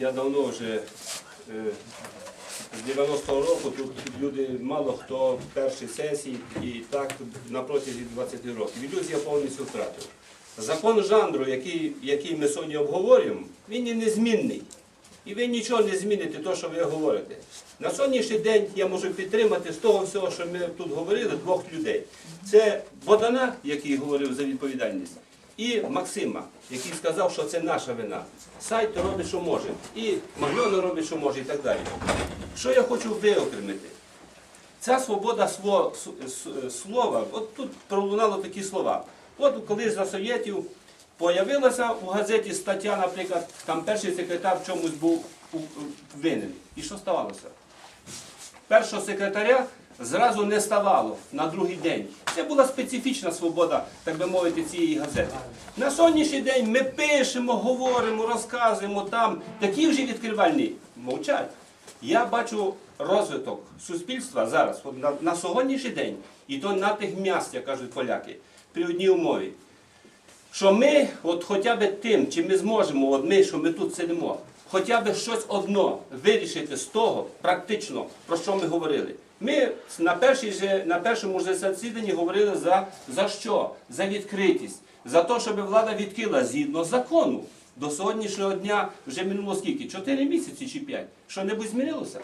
Я давно вже е, з 90-го року тут люди мало хто в першій сесії і так на протязі 20 років. Ілюзія повністю втратив. Закон жанру, який, який ми сьогодні обговорюємо, він є незмінний. І ви нічого не зміните, то, що ви говорите. На сьогоднішній день я можу підтримати з того всього, що ми тут говорили, двох людей. Це Богдана, який говорив за відповідальність, і Максима, який сказав, що це наша вина. Сайт робить, що може. І Магльона робить, що може, і так далі. Що я хочу виокремити? Ця свобода слова, от тут пролунало такі слова. От коли за совєтів появилася у газеті стаття, наприклад, там перший секретар в чомусь був винен. І що ставалося? Першого секретаря зразу не ставало на другий день. Це була специфічна свобода, так би мовити, цієї газети. На сьогоднішній день ми пишемо, говоримо, розказуємо там. Такі вже відкривальні мовчать. Я бачу розвиток суспільства зараз, на, на сьогоднішній день, і то на тих м'яст, як кажуть поляки, при одній умові. Що ми, от хоча б тим, чи ми зможемо, от ми, що ми тут сидимо, хоча б щось одно вирішити з того, практично, про що ми говорили. Ми на, першій на першому ж засіданні говорили за, за що? За відкритість, за те, щоб влада відкрила згідно закону. До сьогоднішнього дня вже минуло скільки? Чотири місяці чи п'ять. Що небудь змінилося?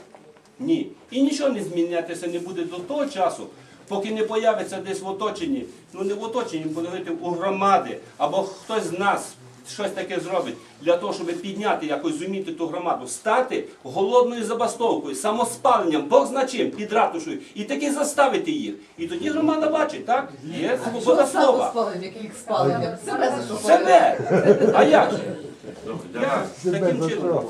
Ні. І нічого не змінятися не буде до того часу, поки не появиться десь в оточенні, ну не в оточенні, буде говорити у громади, або хтось з нас щось таке зробить для того, щоб підняти, якось зуміти ту громаду, стати голодною забастовкою, самоспаленням, Бог значим, під ратушою, і таки заставити їх. І тоді громада бачить, так? Є свобода слова. яких спалив? Себе за що Себе! А як же? Я таким чином.